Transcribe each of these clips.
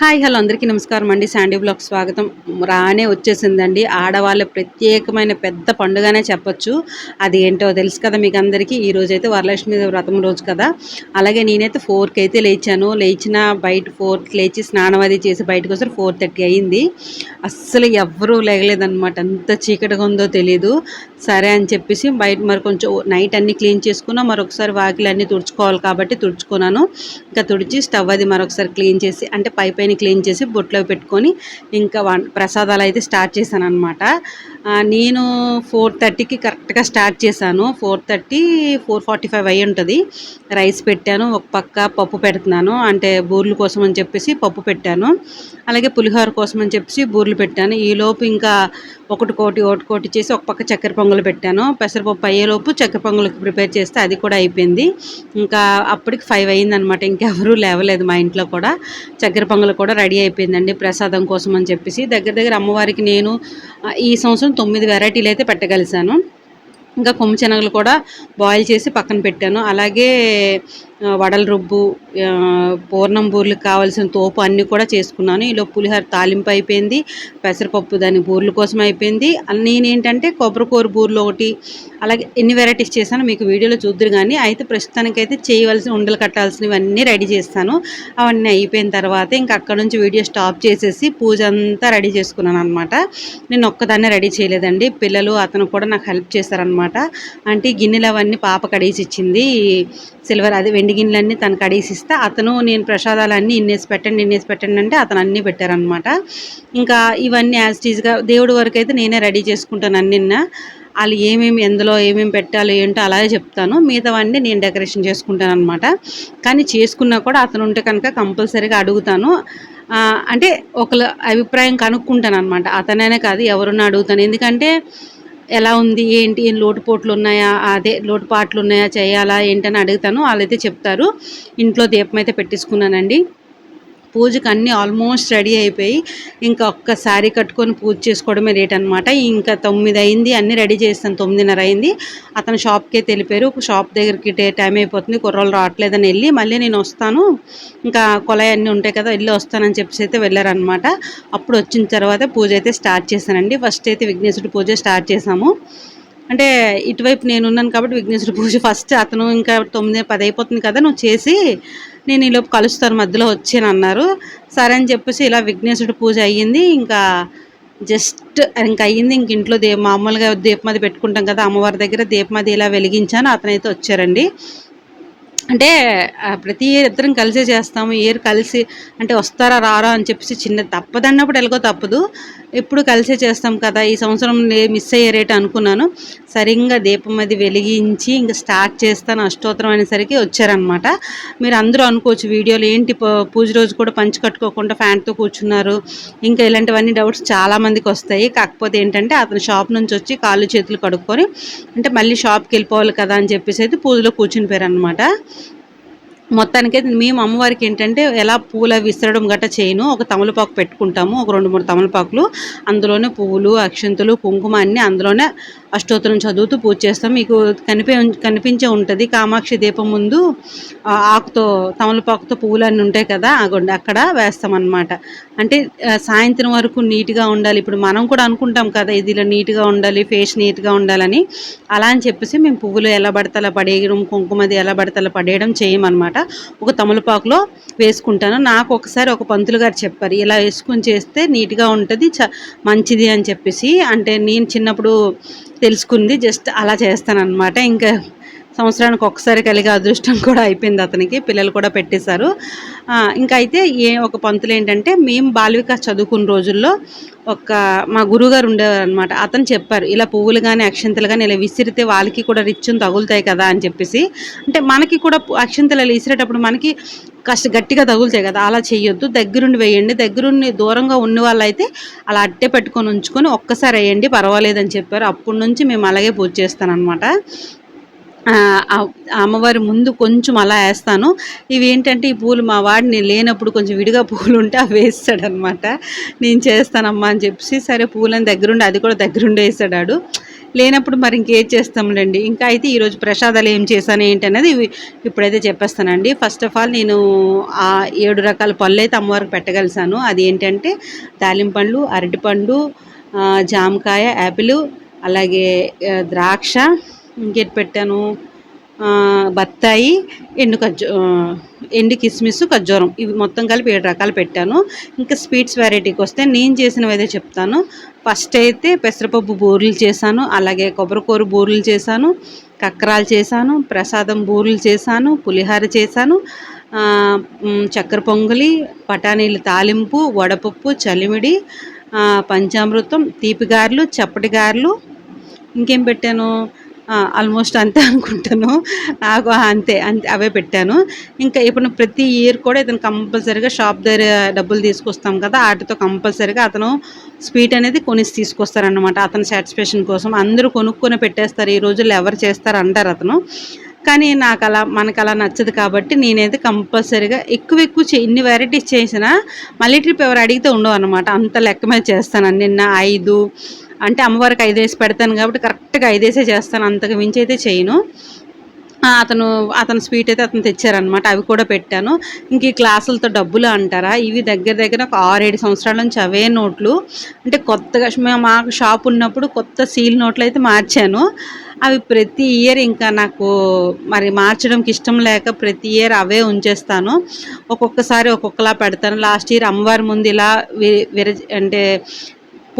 Hi hello అందరికీ నమస్కారం అండి. శాండీ బ్లాగ్ స్వాగతం. రానే వచ్చేసిందండి. ఆడవాళ్ళ ప్రత్యేకమైన పెద్ద పండుగనే చెప్పొచ్చు. అది ఏంటో తెలుసు కదా మీకు అందరికీ. ఈ రోజు అయితే వరలక్ష్మి వ్రతం రోజు కదా. అలాగే నేనైతే ఫోర్కి అయితే లేచాను. లేచిన బయట ఫోర్కి లేచి స్నానం అది చేసి బయటకు వస్తే ఫోర్ థర్టీ అయింది. అస్సలు ఎవరూ లేగలేదన్నమాట. అంత చీకటిగా ఉందో తెలియదు సరే అని చెప్పేసి బయట మరి కొంచెం నైట్ అన్నీ క్లీన్ చేసుకున్నా మరొకసారి వాకిలు అన్నీ తుడుచుకోవాలి కాబట్టి తుడుచుకున్నాను. ఇంకా తుడిచి స్టవ్ అది మరొకసారి క్లీన్ చేసి అంటే పై పైన క్లీన్ చేసి బొట్లో పెట్టుకొని ఇంకా వన్ ప్రసాదాలు అయితే స్టార్ట్ చేశాను అనమాట నేను ఫోర్ థర్టీకి కరెక్ట్గా స్టార్ట్ చేశాను. Four thirty four forty five అయ్యి ఉంటుంది. రైస్ పెట్టాను ఒక పక్క పప్పు పెడుతున్నాను. అంటే బూర్లు కోసం అని చెప్పేసి పప్పు పెట్టాను. అలాగే పులిహోర కోసం అని చెప్పేసి బూర్లు పెట్టాను. ఈలోపు ఇంకా ఒకటి కోటి ఒకటి కోటి చేసి ఒక పక్క చక్కెర పొంగలు పెట్టాను. పెసరపప్పు అయ్యేలోపు చక్కెర పొంగల్కి ప్రిపేర్ చేస్తే అది కూడా అయిపోయింది. ఇంకా అప్పటికి ఫైవ్ అయిందనమాట ఇంకెవరూ లేవలేదు మా ఇంట్లో కూడా. చక్కెర పొంగల్ కూడా రెడీ అయిపోయిందండి ప్రసాదం కోసం అని చెప్పేసి. దగ్గర దగ్గర అమ్మవారికి నేను ఈ సంవత్సరం తొమ్మిది వెరైటీలు అయితే పెట్టగలిసాను. ఇంకా కొమ్ము శనగలు కూడా బాయిల్ చేసి పక్కన పెట్టాను. అలాగే వడల రుబ్బు పూర్ణం బూర్లకు కావాల్సిన తోపు అన్నీ కూడా చేసుకున్నాను. ఈలో పులిహోర తాలింపు అయిపోయింది పెసరపప్పు దాని బూర్ల కోసం అయిపోయింది. నేనేంటంటే కొబ్బరికూర బూర్లు ఒకటి అలాగే ఎన్ని వెరైటీస్ చేశాను మీకు వీడియోలో చూద్దరు కానీ అయితే ప్రస్తుతానికైతే చేయవలసిన ఉండలు కట్టాల్సినవన్నీ రెడీ చేస్తాను. అవన్నీ అయిపోయిన తర్వాత ఇంకా అక్కడ నుంచి వీడియో స్టాప్ చేసేసి పూజ అంతా రెడీ చేసుకున్నాను అనమాట నేను ఒక్కదాన్నే రెడీ చేయలేదండి. పిల్లలు అతను కూడా నాకు హెల్ప్ చేశారనమాట అంటే గిన్నెలు అవన్నీ పాప కడిగిసి ఇచ్చింది. సిల్వర్ అది వెండి గిన్నెలన్నీ తనకు అడిగిస్తే అతను నేను ప్రసాదాలన్నీ ఇన్నేసి పెట్టండి ఇన్నేసి పెట్టండి అంటే అతను అన్నీ పెట్టారనమాట ఇంకా ఇవన్నీ యాజ్ టీజ్గా దేవుడి వరకు అయితే నేనే రెడీ చేసుకుంటాను అన్నిన్న వాళ్ళు ఏమేమి ఎందులో ఏమేమి పెట్టాలో ఏంటో అలాగే చెప్తాను. మిగతావన్నీ నేను డెకరేషన్ చేసుకుంటాను అనమాట కానీ చేసుకున్నా కూడా అతను ఉంటే కనుక కంపల్సరీగా అడుగుతాను. అంటే ఒకళ్ళ అభిప్రాయం కనుక్కుంటాను అనమాట అతనైనా కాదు ఎవరున్నా అడుగుతాను. ఎందుకంటే ఎలా ఉంది ఏంటి ఏం లోటుపోట్లు ఉన్నాయా అదే లోటుపాట్లు ఉన్నాయా చేయాలా ఏంటని అడుగుతాను. వాళ్ళైతే చెప్తారు. ఇంట్లో దీపం అయితే పెట్టించుకున్నానండి పూజకి అన్నీ ఆల్మోస్ట్ రెడీ అయిపోయి ఇంకా ఒక్క శారీ కట్టుకొని పూజ చేసుకోవడమే రేట్ అనమాట ఇంకా తొమ్మిది అయింది అన్నీ రెడీ చేస్తాను. తొమ్మిదిన్నర అయింది. అతను షాప్కే తెలిపారు షాప్ దగ్గరికి టైం అయిపోతుంది. కుర్రోళ్ళు రావట్లేదని వెళ్ళి మళ్ళీ నేను వస్తాను. ఇంకా కొలాయి అన్నీ ఉంటాయి కదా వెళ్ళి వస్తానని చెప్పేసి అయితే వెళ్ళారనమాట అప్పుడు వచ్చిన తర్వాత పూజ అయితే స్టార్ట్ చేశానండి. ఫస్ట్ అయితే విఘ్నేశ్వరుడు పూజ స్టార్ట్ చేశాము. అంటే ఇటువైపు నేను ఉన్నాను కాబట్టి విఘ్నేశ్వర పూజ ఫస్ట్ అతను ఇంకా తొమ్మిది పది అయిపోతుంది కదా నువ్వు చేసి నేను ఈలోపు కలుస్తాను మధ్యలో వచ్చాను అన్నారు. సరే అని చెప్పేసి ఇలా విఘ్నేశ్వరుడు పూజ అయ్యింది. ఇంకా జస్ట్ ఇంక అయ్యింది. ఇంక ఇంట్లో దే మామూలుగా దీపమది పెట్టుకుంటాం కదా అమ్మవారి దగ్గర దీపమది ఇలా వెలిగించాను. అతనైతే వచ్చారండి. అంటే ప్రతి ఇయర్ ఇద్దరం కలిసే చేస్తాము. ఇయర్ కలిసి అంటే వస్తారా రారా అని చెప్పేసి చిన్న తప్పదన్నప్పుడు ఎలాగో తప్పదు. ఎప్పుడు కలిసే చేస్తాం కదా ఈ సంవత్సరం మిస్ అయ్యే రేటు అనుకున్నాను. సరిగ్గా దీపం అది వెలిగించి ఇంకా స్టార్ట్ చేస్తాను అష్టోత్తరం అనేసరికి వచ్చారనమాట మీరు అందరూ అనుకోవచ్చు వీడియోలు ఏంటి పూజ రోజు కూడా పంచి కట్టుకోకుండా ఫ్యాన్తో కూర్చున్నారు. ఇంకా ఇలాంటివన్నీ డౌట్స్ చాలామందికి వస్తాయి. కాకపోతే ఏంటంటే అతను షాప్ నుంచి వచ్చి కాళ్ళు చేతులు కడుక్కొని అంటే మళ్ళీ షాప్కి వెళ్ళిపోవాలి కదా అని చెప్పేసి అయితే పూజలో కూర్చుని పోయారు అనమాట మొత్తానికైతే మేము అమ్మవారికి ఏంటంటే ఎలా పూల విసరడం గట్ట చేయను ఒక తమలపాకు పెట్టుకుంటాము ఒక రెండు మూడు తమలపాకులు అందులోనే పువ్వులు అక్షంతులు కుంకుమ అన్నీ అందులోనే అష్టోత్తరం చదువుతూ పూజ చేస్తాం. మీకు కనిపి కనిపించే ఉంటుంది కామాక్షి దీపం ముందు ఆకుతో తమలపాకుతో పువ్వులన్నీ ఉంటాయి కదా అగొండి అక్కడ వేస్తామన్నమాట. అంటే సాయంత్రం వరకు నీట్గా ఉండాలి. ఇప్పుడు మనం కూడా అనుకుంటాం కదా ఇది ఇలా నీట్గా ఉండాలి ఫేస్ నీట్గా ఉండాలని. అలా అని చెప్పేసి మేము పువ్వులు ఎలా పడతలా పడేయడం కుంకుమది ఎలా పడతలా పడేయడం చేయమన్నమాట. ఒక తమలపాకులో వేసుకుంటాను. నాకు ఒకసారి ఒక పంతులు గారు చెప్పారు ఇలా వేసుకుని చేస్తే నీట్గా ఉంటుంది చ మంచిది అని చెప్పేసి. అంటే నేను చిన్నప్పుడు తెలుసుకుంది జస్ట్ అలా చేస్తానన్నమాట. ఇంకా సంవత్సరానికి ఒకసారి కలిగే అదృష్టం కూడా అయిపోయింది అతనికి. పిల్లలు కూడా పెట్టేశారు. ఇంకా అయితే ఏ ఒక పంతులు ఏంటంటే మేము బాల్విక చదువుకున్న రోజుల్లో ఒక మా గురువుగారు ఉండేవారు అనమాట అతను చెప్పారు ఇలా పువ్వులు కానీ అక్షంతలు కానీ ఇలా విసిరితే వాళ్ళకి కూడా రిచ్చుని తగులుతాయి కదా అని చెప్పేసి. అంటే మనకి కూడా అక్షంతలు ఇలా విసిరేటప్పుడు మనకి కష్ట గట్టిగా తగులుతాయి కదా అలా చేయొద్దు దగ్గరుండి వేయండి. దగ్గరుండి దూరంగా ఉన్న వాళ్ళైతే అలా అట్టే పెట్టుకొని ఉంచుకొని ఒక్కసారి వేయండి పర్వాలేదని చెప్పారు. అప్పటి నుంచి మేము అలాగే పూజ చేస్తానమాట అమ్మవారి ముందు కొంచెం అలా వేస్తాను. ఇవి ఏంటంటే ఈ పూలు మా వాడిని లేనప్పుడు కొంచెం విడిగా పూలు ఉంటే అవి వేస్తాడనమాట. నేను చేస్తానమ్మా అని చెప్పి సరే పూలని దగ్గరుండి అది కూడా దగ్గరుండి వేసాడాడు లేనప్పుడు మరి ఇంకేం చేస్తాంలేండి ఇంకా అయితే ఈరోజు ప్రసాదాలు ఏం చేశాను ఏంటనేది ఇవి ఇప్పుడైతే చెప్పేస్తానండి. ఫస్ట్ ఆఫ్ ఆల్ నేను ఆ ఏడు రకాల పళ్ళు అయితే అమ్మవారికి పెట్టగలిసాను. అది ఏంటంటే దాలింపండ్లు అరటిపండు జామకాయ యాపిల్ అలాగే ద్రాక్ష ఇంకేటి పెట్టాను? బత్తాయి ఎండు ఖర్జూ ఎండు కిస్మిస్ ఖర్జూరం ఇవి మొత్తం కలిపి ఏడు రకాలు పెట్టాను. ఇంకా స్వీట్స్ వెరైటీకి వస్తే నేను చేసినవి అయితే చెప్తాను. ఫస్ట్ అయితే పెసరపప్పు బూరెలు చేశాను. అలాగే కొబ్బరికూర బూరెలు చేశాను. కక్రాలు చేశాను. ప్రసాదం బూరెలు చేశాను. పులిహార చేశాను. చక్కెర పొంగలి బఠానీలు తాలింపు వడపప్పు చలిమిడి పంచామృతం తీపిగారులు చప్పటిగారులు. చప్పటి గారెలు ఇంకేం పెట్టాను? ఆల్మోస్ట్ అంతే అనుకుంటాను. నాకు అంతే అంతే అవే పెట్టాను. ఇంకా ఇప్పుడు ప్రతి ఇయర్ కూడా ఇతను కంపల్సరీగా షాప్ దగ్గర డబ్బులు తీసుకొస్తాం కదా వాటితో కంపల్సరీగా అతను స్వీట్ అనేది కొనిసి తీసుకొస్తారనమాట అతని సాటిస్ఫాక్షన్ కోసం. అందరూ కొనుక్కొని పెట్టేస్తారు ఈ రోజుల్లో ఎవరు చేస్తారు అంటారు అతను. కానీ నాకు అలా మనకు అలా నచ్చదు కాబట్టి నేనైతే కంపల్సరీగా ఎక్కువ ఎక్కువ చే ఇన్ని వెరైటీస్ చేసినా మళ్ళీ ట్రిప్ ఎవరు అడిగితే ఉండవు అనమాట అంత లెక్క మీద చేస్తాను. నిన్న ఐదు అంటే అమ్మవారికి ఐదు వేసి పెడతాను కాబట్టి కరెక్ట్గా ఐదేసే చేస్తాను. అంతకు మించి అయితే చేయను. అతను అతను స్వీట్ అయితే అతను తెచ్చారనమాట అవి కూడా పెట్టాను. ఇంక ఈ క్లాసులతో డబ్బులు అంటారా? ఇవి దగ్గర దగ్గర ఒక ఆరేడు సంవత్సరాల నుంచి అవే నోట్లు. అంటే కొత్తగా మేము మాకు షాప్ ఉన్నప్పుడు కొత్త సీల్ నోట్లు అయితే మార్చాను. అవి ప్రతి ఇయర్ ఇంకా నాకు మరి మార్చడంకి ఇష్టం లేక ప్రతి ఇయర్ అవే ఉంచేస్తాను. ఒక్కొక్కసారి ఒక్కొక్కలా పెడతాను. లాస్ట్ ఇయర్ అమ్మవారి ముందు ఇలా వి- అంటే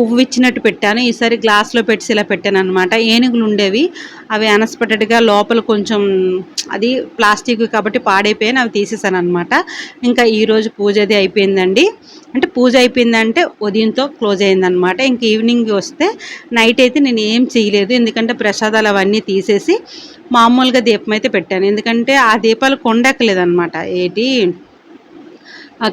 పువ్వు ఇచ్చినట్టు పెట్టాను. ఈసారి గ్లాస్లో పెట్టి ఇలా పెట్టాను అనమాట ఏనుగులు ఉండేవి. అవి అన్ఎక్స్పెక్టెడ్గా లోపల కొంచెం అది ప్లాస్టిక్ కాబట్టి పాడైపోయాను అవి తీసేసాను అనమాట ఇంకా ఈరోజు పూజ అది అయిపోయిందండి. అంటే పూజ అయిపోయిందంటే ఉదయంతో క్లోజ్ అయిందనమాట ఇంక ఈవినింగ్ వస్తే నైట్ అయితే నేను ఏం చేయలేదు. ఎందుకంటే ప్రసాదాలు అవన్నీ తీసేసి మామూలుగా దీపం అయితే పెట్టాను. ఎందుకంటే ఆ దీపాలు కొండెక్కలేదు అనమాట ఏంటి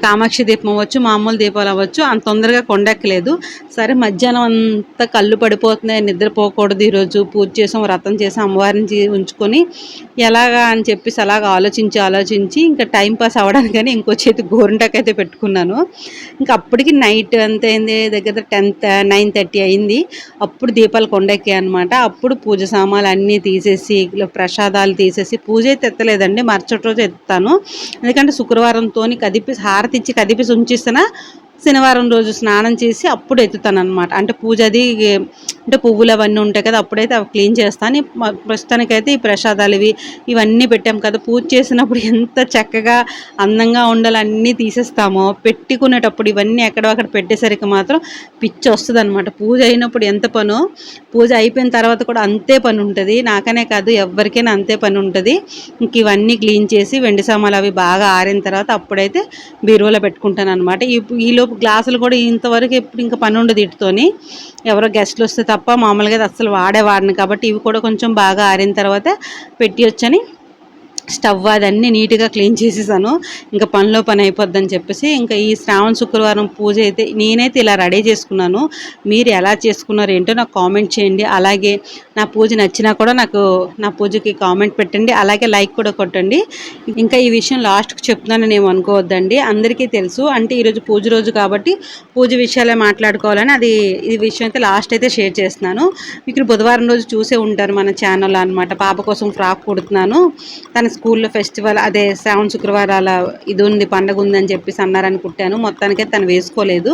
కామాక్షి దీపం అవ్వచ్చు మామూలు దీపాలు అవ్వచ్చు. అంత తొందరగా కొండెక్కలేదు. సరే మధ్యాహ్నం అంతా కళ్ళు పడిపోతున్నాయి నిద్రపోకూడదు ఈరోజు. పూజ చేసాం వ్రతం చేసాం అమ్మవారిని ఉంచుకొని ఎలాగా అని చెప్పేసి అలాగ ఆలోచించి ఆలోచించి ఇంకా టైం పాస్ అవ్వడానికని ఇంకో చేతి గోరింటాకు అయితే పెట్టుకున్నాను. ఇంకా అప్పటికి నైట్ ఎంత అయింది దగ్గర టెన్త్ నైన్ థర్టీ అయింది. అప్పుడు దీపాలు కొండెక్కాయి అనమాట అప్పుడు పూజ సామాన్లు అన్నీ తీసేసి ప్రసాదాలు తీసేసి పూజ అయితే ఎత్తలేదండి. మరుసటి రోజు ఎత్తాను ఎందుకంటే శుక్రవారంతో కదిపి హారతిచ్చి కదిపి ఉంచిస్తున్నా శనివారం రోజు స్నానం చేసి అప్పుడు ఎత్తుతాను అనమాట అంటే పూజ అది అంటే పువ్వులు అవన్నీ ఉంటాయి కదా అప్పుడైతే అవి క్లీన్ చేస్తాను ప్రస్తుతానికైతే ఈ ప్రసాదాలు ఇవి ఇవన్నీ పెట్టాం కదా. పూజ చేసినప్పుడు ఎంత చక్కగా అందంగా ఉండాలి అన్నీ తీసేస్తామో పెట్టుకునేటప్పుడు ఇవన్నీ ఎక్కడో అక్కడ పెట్టేసరికి మాత్రం పిచ్చి వస్తుంది అనమాట పూజ అయినప్పుడు ఎంత పనో పూజ అయిపోయిన తర్వాత కూడా అంతే పని ఉంటుంది. నాకనే కాదు ఎవరికైనా అంతే పని ఉంటుంది. ఇంక ఇవన్నీ క్లీన్ చేసి వెండి సామాన్లు అవి బాగా ఆరిన తర్వాత అప్పుడైతే బీరువాలో పెట్టుకుంటాను అనమాట ఈ ఈలోపు గ్లాసులు కూడా ఇంతవరకు ఎప్పుడు ఇంకా పని ఉండదు వీటితోని. ఎవరో గెస్ట్లు వస్తే తప్ప మామూలుగా అయితే అస్సలు వాడేవాడిని కాబట్టి ఇవి కూడా కొంచెం బాగా ఆరిన తర్వాత పెట్టి వచ్చని స్టవ్ అదన్నీ నీట్గా క్లీన్ చేసేసాను. ఇంకా పనిలో పని అయిపోద్దని చెప్పేసి ఇంకా ఈ శ్రావణ శుక్రవారం పూజ అయితే నేనైతే ఇలా రెడీ చేసుకున్నాను. మీరు ఎలా చేసుకున్నారు ఏంటో నాకు కామెంట్ చేయండి. అలాగే నా పూజ నచ్చినా కూడా నాకు నా పూజకి కామెంట్ పెట్టండి. అలాగే లైక్ కూడా కొట్టండి. ఇంకా ఈ విషయం లాస్ట్కి చెప్తున్నానని ఏమి అనుకోవద్దండి. అందరికీ తెలుసు. అంటే ఈరోజు పూజ రోజు కాబట్టి పూజ విషయాలే మాట్లాడుకోవాలని అది ఈ విషయం అయితే లాస్ట్ అయితే షేర్ చేస్తున్నాను. మీకు బుధవారం రోజు చూసే ఉంటారు మన ఛానల్ అనమాట పాప కోసం ఫ్రాక్ కుడుతున్నాను. తన స్కూల్లో ఫెస్టివల్ అదే శ్రావణ శుక్రవారాల ఇది ఉంది పండగ ఉందని చెప్పేసి అన్నారని కుట్టాను. మొత్తానికే తను వేసుకోలేదు.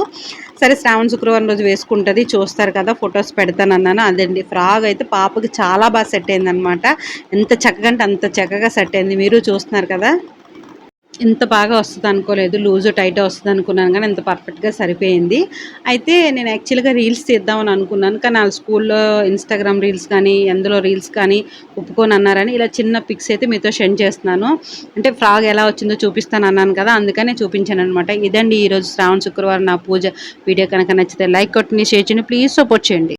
సరే శ్రావణ శుక్రవారం రోజు వేసుకుంటుంది చూస్తారు కదా ఫొటోస్ పెడతాను అన్నాను అదండి ఫ్రాగ్ అయితే పాపకి చాలా బాగా సెట్ అయిందనమాట. ఎంత చక్కగా అంటే అంత చక్కగా సెట్ అయింది. మీరు చూస్తున్నారు కదా? ఇంత బాగా వస్తుంది అనుకోలేదు లూజ్ టైట్ వస్తుంది అనుకున్నాను కానీ ఇంత పర్ఫెక్ట్గా సరిపోయింది. అయితే నేను యాక్చువల్గా రీల్స్ తీద్దామని అనుకున్నాను కానీ వాళ్ళ స్కూల్లో ఇన్స్టాగ్రామ్ రీల్స్ కానీ ఎందులో రీల్స్ కానీ ఒప్పుకొని అన్నారని ఇలా చిన్న పిక్స్ అయితే మీతో సెండ్ చేస్తున్నాను. అంటే ఫ్రాగ్ ఎలా వచ్చిందో చూపిస్తాను అన్నాను కదా అందుకనే చూపించాను అనమాట ఇదండి ఈరోజు శ్రావణ శుక్రవారం నా పూజ. వీడియో కనుక నచ్చితే లైక్ కొట్టిని షేర్ చేయండి. ప్లీజ్ సపోర్ట్ చేయండి.